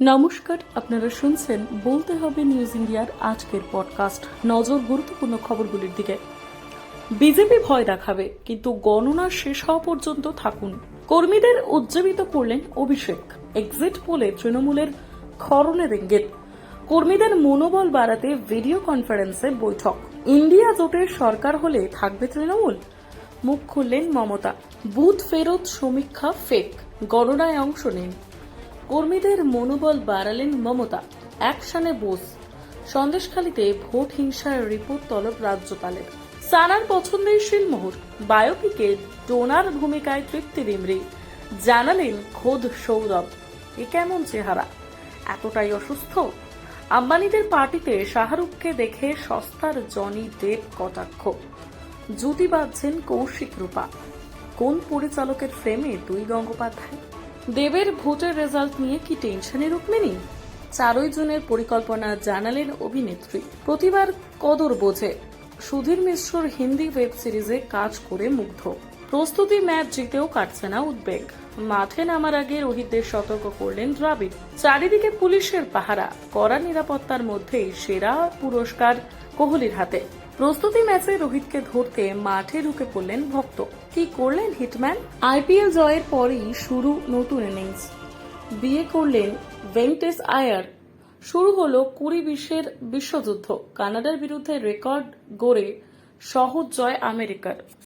নমস্কার, আপনারা শুনছেন বলতে হবে নিউজ ইন্ডিয়ার আজকের পডকাস্ট। নজর গুরুত্বপূর্ণ খবরগুলির দিকে। বিজেপি ভয় দেখাবে, কিন্তু গণনা শেষ হওয়া পর্যন্ত থাকুন। কর্মীদের উজ্জীবিত করলেন অভিষেক। এক্সিট পোলে তৃণমূলের খরণের ইঙ্গিত কর্মীদের মনোবল বাড়াতে ভিডিও কনফারেন্সে বৈঠক। ইন্ডিয়া জোটের সরকার হলে থাকবে তৃণমূল? মুখ খুললেন মমতা। বুথ ফেরত সমীক্ষা ফেক গণনায় অংশ নিন। কর্মীদের মনোবল বাড়ালেন মমতা। অ্যাকশনে বোস। সন্দেশখালীতে ভোট হিংসার রিপোর্ট তলব রাজ্যপালের। সানার পছন্দের শিলমোহর। বায়োপিকে ডোনার ভূমিকায় তৃপ্তি ডিমরি জানালেন খোদ সৌরভ। এ কেমন চেহারা? এতটাই অসুস্থ? আম্বানিদের পার্টিতে শাহরুখকে দেখে সস্তার জনি দেব কটাক্ষ। জুটি বাঁধছেন কৌশিক রূপা। কোন পরিচালকের ফ্রেমে দুই গঙ্গোপাধ্যায়? দেবের ভোটের রেজাল্ট নিয়ে কি টেনশনে রুক্মিণী চারই জুনের পরিকল্পনা জানালেন অভিনেত্রী। প্রতিবার কদর বোঝে। সুধীর মিশ্রর হিন্দি ওয়েব সিরিজে কাজ করে মুগ্ধ। প্রস্তুতি ম্যাচ জিতেও কাটছে না উদ্বেগ। মাঠে নামার আগে রোহিতদের সতর্ক করলেন দ্রাবিড়। চারিদিকে পুলিশের পাহারা, কড়া নিরাপত্তার মধ্যেই সেরা পুরস্কার কোহলির হাতে। প্রস্তুতি ম্যাচে রোহিতকে ধরতে মাঠে ঢুকে পড়লেন ভক্ত। কি করলেন হিটম্যান? আইপিএল জয়ের পরেই শুরু নতুন ইনিংস। বিয়ে করলেন ভেঙ্কটেশ আয়ার। শুরু হলো কুড়ি বিশ্বের বিশ্বযুদ্ধ। কানাডার বিরুদ্ধে রেকর্ড গড়ে সহজ জয় আমেরিকার।